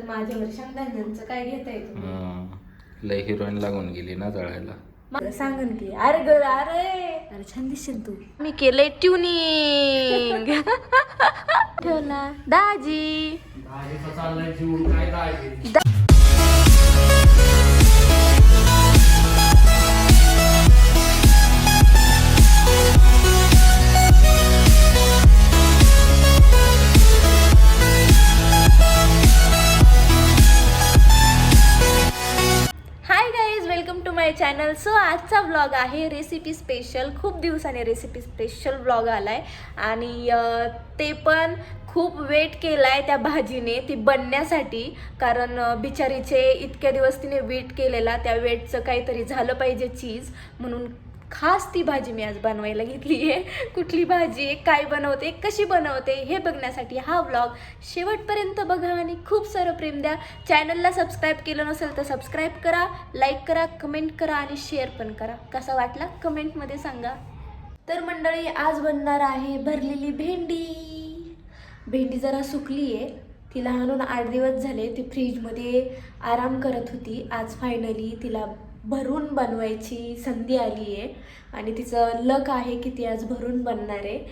जळतात माझ्यावर शेंगदाण्यांचं काय घेता येतं. लय हिरोईन लागून गेली ना जळायला. सांगन की अरे ग अरे! अरे छान दिसशील तू. मी केलंय ट्युनिंग. ठेव ना दाजी. हाय चॅनल सो आजचा ब्लॉग आहे रेसिपी स्पेशल खूप दिवसाने रेसिपी स्पेशल व्लॉग आलाय. आणि ते पण खूप वेट केलाय त्या भाजीने ती बनण्यासाठी. कारण बिचारीचे इतक्या दिवस तिने वेट केलेला. त्या वेटचं काहीतरी झालं पाहिजे चीज म्हणून खास ती भाजी मी आज बनवायला घेतली आहे. कुठली भाजी आहे काय बनवते कशी बनवते हे बघण्यासाठी हा व्लॉग शेवटपर्यंत बघा आणि खूप सारं प्रेम द्या. चॅनलला सबस्क्राईब केलं नसेल तर सबस्क्राईब करा लाईक करा कमेंट करा आणि शेअर पण करा. कसा वाटला? कमेंटमध्ये सांगा. तर मंडळी आज बनणार आहे भरलेली भेंडी. भेंडी जरा सुकली आहे. तिला आणून आठ दिवस झाले ती फ्रीजमध्ये आराम करत होती. आज फायनली तिला भरून बनवायची संधी आली आहे. आणि तिचं लक आहे की ती आज भरून बनणार आहे.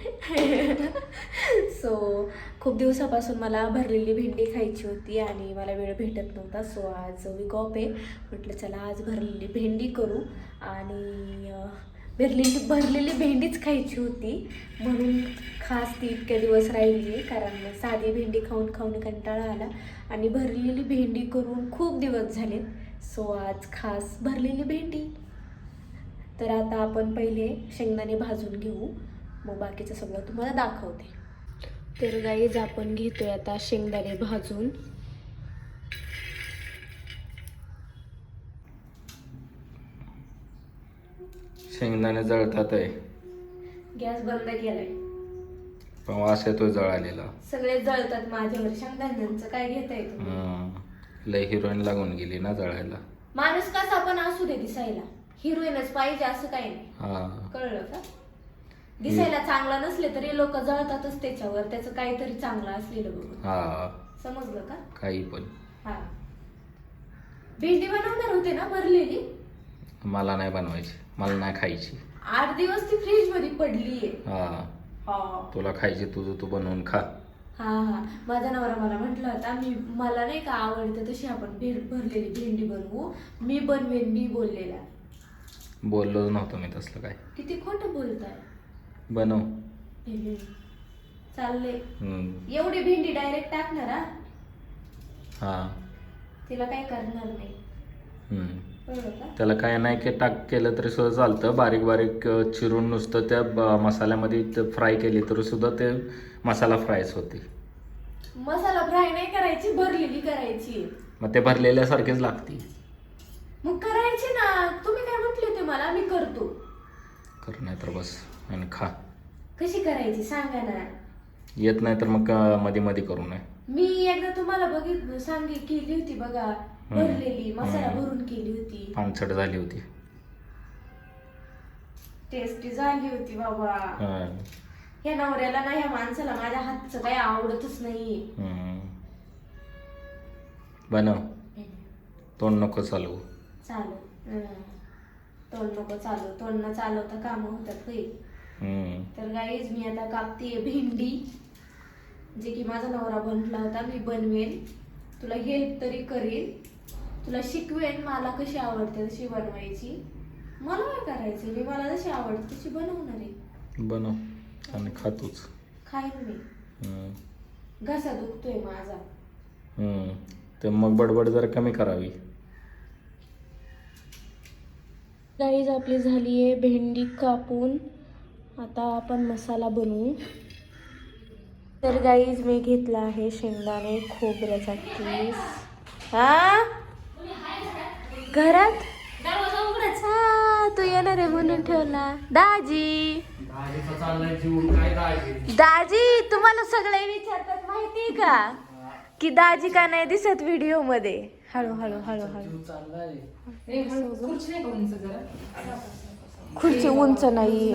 सो खूप दिवसापासून मला भरलेली भेंडी खायची होती आणि मला वेळ भेटत नव्हता. सो आज वीक ऑफ आहे. म्हटलं चला आज भरलेली भेंडी करू. आणि भरलेली भरलेली भेंडीच खायची होती. म्हणून खास ती इतके दिवस राहिली आहे. कारण साधी भेंडी खाऊन खाऊन कंटाळा आला. आणि भरलेली भेंडी करून खूप दिवस झाले सो आज खास भरलेली भेंडी तर आता आपण पहिले शेंगदाणे भाजून घेऊ. मग बाकीचं सगळं तुम्हाला दाखवते. तर गाईज आपण घेतोय आता शेंगदाणे भाजून. शेंगदाणे जळतात आहे गॅस बंद केलाय. पण वास येतोय जळालेला. सगळे जळतात माझ्यावर. शेंगदाण्यांचं काय घेता येतं. लय हिरोईन लागून गेली ना जळायला. माणूस कसा पण असू दे दिसायला. हिरोईनच पाहिजे असं काही नाही. हा. कळलं का? दिसायला चांगला नसले तरी लोक जळतातच त्याच्यावर. त्याचं काहीतरी चांगलं असलेलं बघून. हा. समजलं का? काही पण. हा. भेंडी बनवणार होते ना भरलेली? मला नाही बनवायची. मला नाही खायची. आठ दिवस ती फ्रीजमध्ये पडलीये. हा. हा. तुला खायची तुझं तू बनवून खा. हा हा. माझा नवरा मला म्हटलं होता मी मला नाही का आवडतं तशी आपण भे- भरलेली भेंडी बनवू. मी बनवेन मी बोललेला. बोललोच नव्हतं मी तसलं काय. किती खोटं बोलताय. बनव. हम्म. चाललंय. एवढी भेंडी डायरेक्ट टाकणार हा? तिला काय करणार नाही. त्याला काय नाही की टाक केलं तरी सुद्धा चालतं. बारीक बारीक चिरून नुसतं त्या मसाल्यामध्ये फ्राय केली तरी सुद्धा ते मसाला फ्रायच होते. मसाला फ्राय नाही करायची भरलेली करायची. मग ते भरलेल्यासारखेच लागते मग करायची ना. तुम्ही काय म्हटले होते मला? मी करतो. कर नाही तर बस आणि खा. कशी करायची? सांगा ना. येत नाही तर मग मध्ये मध्ये करू नये. मी एकदा तुम्हाला बघित सांगी केली होती बघा. भरलेली मसाला. भरून केली होती. पानसट झाली होती. टेस्टी झाली होती बाबा. हं. ह्या नवऱ्याला ना ह्या माणसाला माझ्या हातचं काही आवडतच नाही हं. बनव. तोंड नको चालू चालू हं. तोंड नको चालू तोंड न चालवता काम होतात होईल हं. तर गाईज मी आता कापते भेंडी. जे की माझा नवरा बनला होता मी बनवेन. तुला हेल्प तरी करेन. तुला शिकवेन मला कशी आवडते तशी बनवायची. मला काय करायचं मी मला जशी आवडते तशी बनवणार आहे. बनव आणि खा तूच खाईन मी. हं. घसा दुखतोय माझा. हं. तर मग बडबड जरा कमी करावी. गाईज आपली झाली आहे भेंडी कापून. आता आपण मसाला बनवू. तर गाईज मी घेतला आहे शेंगदाणे खोबऱ्याचा केस हा? घरात? हा तू येणार आहे म्हणून ठेवला. दाजी. दाजी? तुम्हाला सगळे विचारतात माहिती का? की दाजी का नाही दिसत व्हिडिओमध्ये हळू हळू हळू. हळू खुर्ची उंच नाही.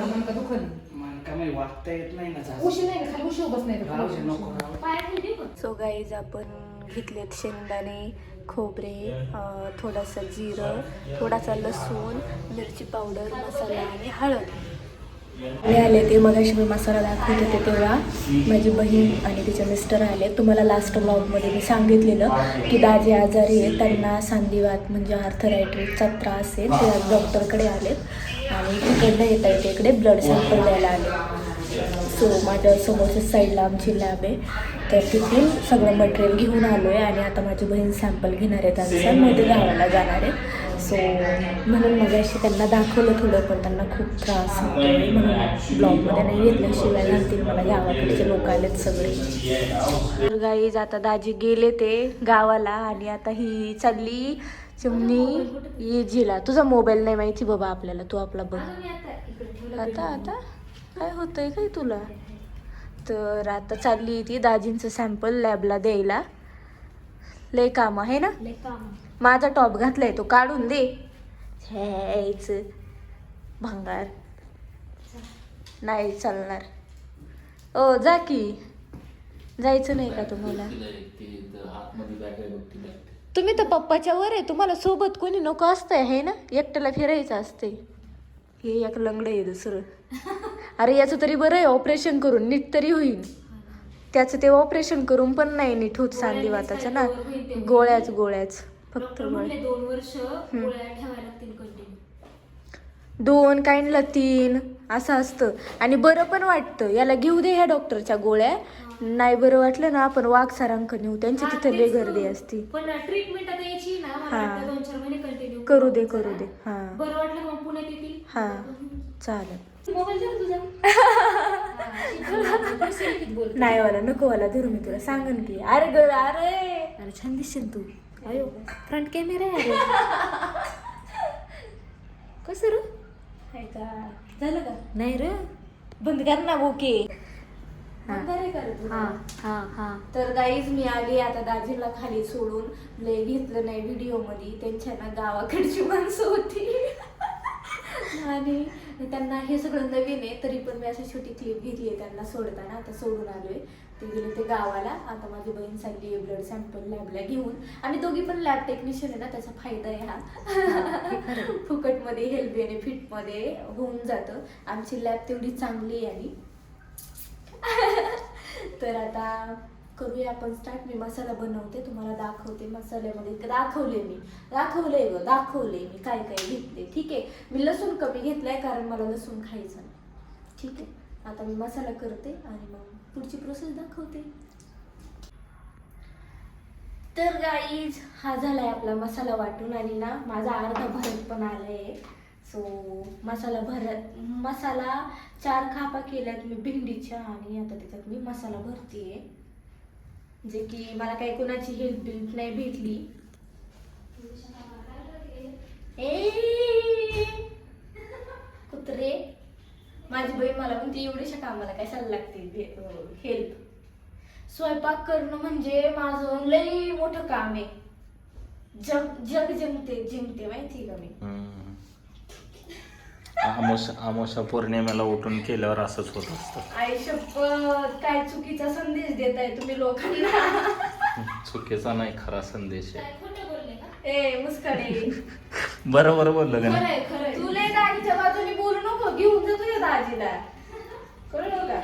सो गाईज आपण घेतलेत शेंगदाणे खोबरे थोडंसं जिरं थोडासा लसूण मिरची पावडर मसाला आणि हळद. मी आले ते मगाशी मी मसाला दाखवत होते तेव्हा. माझी बहीण आणि तिचे मिस्टर आले. तुम्हाला लास्ट ब्लॉगमध्ये मी सांगितलेलं की दाजी आजारी आहेत त्यांना सांधिवात म्हणजे आर्थरायटिसचा त्रास आहे. ते आज डॉक्टरकडे आलेत आणि तिकडनं येता येते इकडे ब्लड सॅम्पल द्यायला आले. सो माझ्या समोरच्या साईडला आमची लॅब आहे. तर तिथे सगळं मटेरियल घेऊन आलो आहे आणि आता माझी बहीण सॅम्पल घेणार आहे. त्यांचं मग ते गावाला जाणार आहे. सो म्हणून मग अशी त्यांना दाखवलं थोडं पण त्यांना खूप त्रास होतो. म्हणून ब्लॉगमध्ये नाही घेतलं शिवाय घालतील मला गावाकडचे लोक आलेत सगळे. तर गाईज आता दाजी गेले ते गावाला आणि आता ही चालली चिमणी ये जिला तुझा मोबाईल नाही माहिती बाबा आपल्याला तू आपला बघ. आता आता काय होतंय काय तुला? तर आता चालली ती दाजींचं सॅम्पल लॅबला द्यायला. लय काम आहे ना? माझा टॉप घातलाय तो काढून दे. हेच भंगार. नाही चालणार. ओ जा की. जायचं नाही का तुम्हाला? तुम्ही तर पप्पाच्या वर आहे तुम्हाला सोबत कोणी नको असतंय हे ना? एकट्याला फिरायचं असते हे एक लंगड आहे दुसरं. अरे याचं तरी बरं आहे ऑपरेशन करून नीट तरी होईल. त्याचं ते ऑपरेशन करून पण नाही नीट होत सांधी वाताचं ना. गोळ्याच गोळ्याच. फक्त दोन वर्ष गोळ्या ठेवायला लागतील कंटिन्यू दोन तीन असं असतं. आणि बरं पण वाटतं. याला घेऊ दे ह्या डॉक्टरच्या गोळ्या. नाही बरं वाटलं ना आपण वाघ सारांक नेऊ. त्यांची तिथे लय गर्दी असती. पण ट्रीटमेंट आता याची ना मला हा. वाटतं दोन चार महिने कंटिन्यू करू दे करू दे. हा. बरं वाटलं मग पुण्यात येतील? हा. चालेल. मोबाईल तुझा. नाही वाला नको वाला धरू मी तुला सांगन की अरे ग अरे. अरे छान दिसशील तू. अयो फ्रंट कॅमेरा आहे अरे. कसं र? झालं का? नाही र. बंद कर ना ओके? हा. हा हा तर गाईज मी आली आता दाजीला खाली सोडून. लय घेतलं नाही व्हिडिओमध्ये. त्यांच्या ना गावाकडची माणसं होती. आणि त्यांना हे सगळं नवीन आहे तरी पण मी अशी छोटी क्लिप घेतली आहे त्यांना सोडताना. आता सोडून आलोय. ते गेले ते गावाला. आता माझी बहीण आहे ब्लड सॅम्पल लॅबला घेऊन. आणि दोघी पण लॅब टेक्निशियन आहे ना त्याचा फायदा आहे हा. फुकटमध्ये हेल्थ बेनिफिटमध्ये होऊन जातं. आमची लॅब तेवढी चांगली आहे आणि. तर आता करूया आपण स्टार्ट मी मसाला बनवते तुम्हाला दाखवते मसाल्यामध्ये. दाखवले मी. दाखवले ग दाखवले मी. काय काय घेतले ठीक आहे. मी लसूण कमी घेतलाय कारण मला लसूण खायचं नाही. ठीक आहे. आता मी मसाला करते आणि मग पुढची प्रोसेस दाखवते. तर गाईज हा झालाय आपला मसाला वाटून आणि ना माझा अर्धा भरत पण आलाय. सो मसाला भरत मसाला चार खापा केल्यात मी भेंडीच्या आणि आता त्याच्यात मी मसाला भरतीये. जे की मला काही कोणाची हेल्प बिल्प नाही भेटली. ए! कुत्रे! माझी बहीण मला म्हणते एवढ्याशा कामाला सल्ला लागते हेल्प स्वयंपाक करणं म्हणजे माझं लई मोठं काम आहे. जग जग जिंकते जिंकते माहिती का मी? आमोशा आमोशा पौर्णिमेला उठून केल्यावर असंच होत असतं. आई शपथ काय चुकीचा संदेश देताय तुम्ही लोकांना? चुकीचा नाही खरा संदेश आहे. काय खोटं बोलले का? ए मुस्काडे बरं बरं बोललं का खरं नाही? आहे खरं आहे तू लय दाजीच्या बाजूने बोलू नको घेऊन जा तुझ्या दाजीला. कळलं का?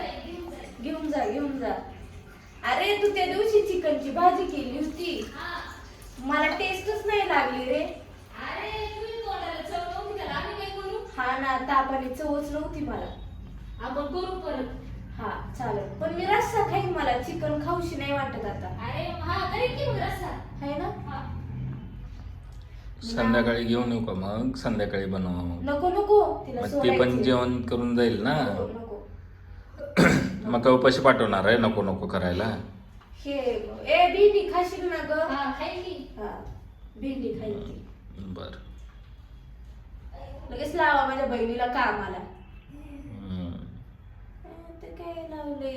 घेऊन जा. घेऊन जा अरे तू त्या दिवशी चिकनची भाजी केली होती. मला टेस्टच नाही लागली रे. ना तापाने चवच नव्हती मला. आपण करू परत. हा चालेल. पण मी रस्सा खाईन मला चिकन खाऊशी नाही वाटत आता. अरे हा करीन की मग रस्सा? है ना? हा. संध्याकाळी घेऊन येऊ का मग संध्याकाळी बनवा नको नको. तिला मग ती पण सोडायची. जेवण करून जाईल ना? नको नको. मग का उपाशी पाठवणार आहे? नको नको करायला? हे ए भेंडी खाशील ना ग? हा खाईल की. हा भेंडी खाईल ती. बर. लगेच लावा माझ्या बहिणीला कामाला काय लावले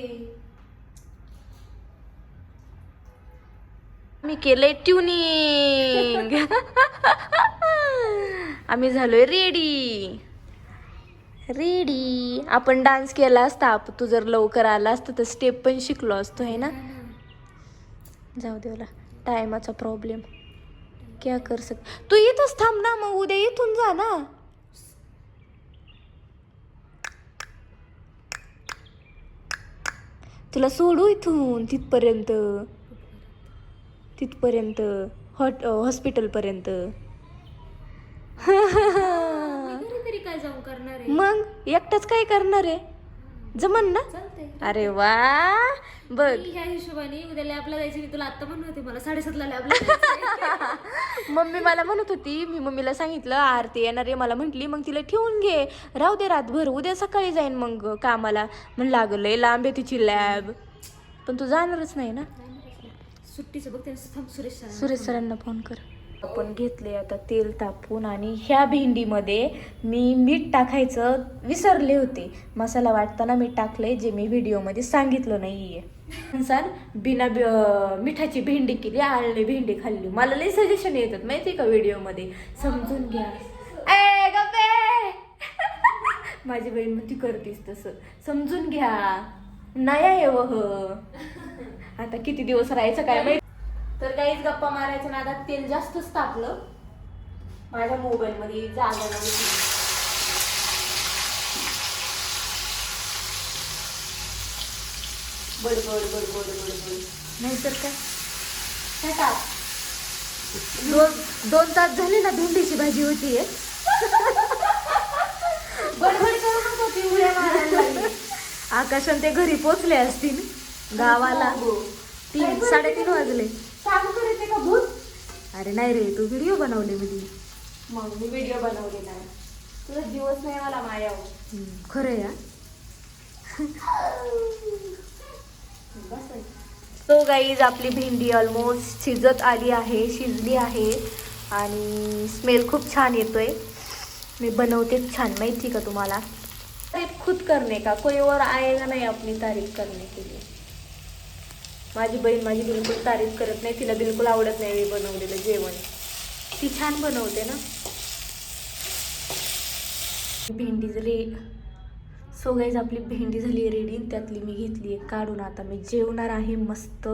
मी केलंय ट्युनिंग आम्ही झालोय रेडी रेडी आपण डान्स केला असता आप तू जर लवकर आला असता तर स्टेप पण शिकलो असतो है ना? जाऊ देवला टायमाचा प्रॉब्लेम क्या कर सक? तू इथंच थांब ना मग उद्या इथून जा ना. तुला सोडू इथून तिथपर्यंत. तिथपर्यंत. हॉट हॉस्पिटलपर्यंत. काय जाऊन करणार आहे? मग एकटाच काय करणार आहे? जमन ना? चालतंय. अरे वा. बघ. मी ह्या हिशोबाने उद्या लॅबला जायचे मी तुला आता म्हणत होते मला साडेसातला लॅबला जायचंय. मम्मी मला म्हणत होती मी मम्मीला सांगितलं आरती येणार आहे मला म्हटली मग तिला ठेवून घे. राहू दे रातभर उद्या सकाळी जाईन मग कामाला. म्हणलं लागलं लांब आहे तिची लॅब पण तू जाणारच नाही ना? सुट्टीचं बघ ते थांब सुरेश सर सुरेश सरांना फोन कर. आपण घेतले आता तेल तापून आणि ह्या भेंडीमध्ये मी मीठ टाकायचं विसरले होते. मसाला वाटताना मीठ टाकले जे मी व्हिडिओमध्ये सांगितलं नाहीये. सर बिना मिठाची भेंडी केली आळणी भेंडी खाल्ली. मला लई सजेशन येतात माहिती का व्हिडिओमध्ये? समजून घ्या. माझी बहीण ती करतीस तसं. समजून घ्या. नाही आहे वह आता किती दिवस राहायचं काय माहिती? तर काहीच गप्पा मारायचं ना आता तेल जास्तच तापलं. माझ्या मोबाईल मध्ये जागा नव्हती बडबड बडबड बडबड नाहीतर काय? टाक दोन दोन तास झाले ना भेंडीची भाजी होती बडबड करू नको ती उड्या मारायला. लागली. आकाशात ते घरी पोचले असतील. गावाला. तीन साडेतीन वाजले. सांग येते का भूत? अरे नाही रे तू व्हिडिओ बनवले मी मग मी व्हिडिओ बनवले नाही. तुझा दिवस नाही मला मायाव खरं या तो गाईज आपली भेंडी ऑलमोस्ट शिजत आली आहे शिजली आहे. आणि स्मेल खूप छान येतोय. मी बनवतेच छान माहिती का तुम्हाला? तारीफ खुद करने का? कोई और आएगा नाही आपली तारीफ करने के लिए. माझी बहीण माझी बिलकुल तारीफ करत नाही तिला बिलकुल आवडत नाही मी बनवलेलं जेवण. ती छान बनवते ना. भेंडी जरी सो गाईज आपली भेंडी झाली रेडी त्यातली मी घेतली आहे काढून. आता मी जेवणार आहे मस्त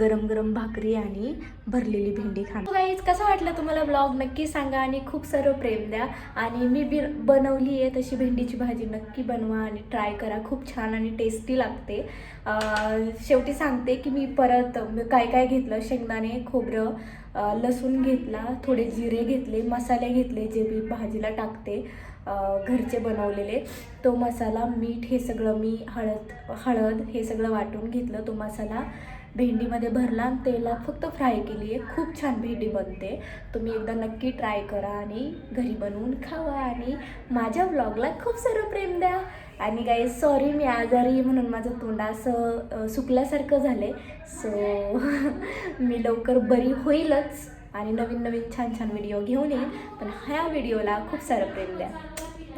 गरम गरम भाकरी आणि भरलेली भेंडी खाणार गाईज कसं वाटलं तुम्हाला ब्लॉग नक्की सांगा आणि खूप सर्व प्रेम द्या. आणि मी बी बनवली आहे तशी भेंडीची भाजी. नक्की बनवा आणि ट्राय करा. खूप छान आणि टेस्टी लागते. शेवटी सांगते की मी परत काय काय घेतलं? शेंगदाणे खोबरं लसूण घेतला थोडे जिरे घेतले मसाले घेतले जे मी भाजीला टाकते. घरचे बनवलेले. तो मसाला मीठ हे सगळं मी हळद हळद हे सगळं वाटून घेतलं. तो मसाला भेंडीमध्ये भरला आणि तेलात फक्त फ्राय केली. आहे खूप छान भेंडी बनते. तुम्ही एकदा नक्की ट्राय करा आणि घरी बनवून खावा. आणि माझ्या ब्लॉगला खूप सारं प्रेम द्या. आणि काही सॉरी मी आजारी म्हणून माझं तोंड असं सुकल्यासारखं झालं सो मी लवकर बरी होईलच. आणि नवीन नवीन छान छान व्हिडिओ घेऊन येईन. पण ह्या व्हिडिओला खूप सारं प्रेम द्या.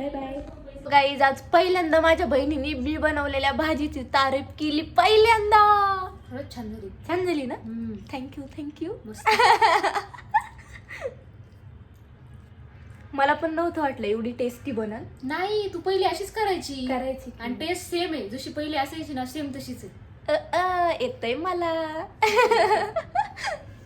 बाय बाय गाईज आज पहिल्यांदा माझ्या बहिणीने मी बनवलेल्या भाजीची तारीफ केली पहिल्यांदा. खरंच छान झाली. छान झाली ना. थँक्यू थँक्यू मला पण नव्हतं वाटलं एवढी टेस्टी बनल. नाही तू पहिली अशीच करायची. करायची आणि टेस्ट सेम आहे. जशी पहिली असायची ना सेम तशीच आहे. येतंय मला.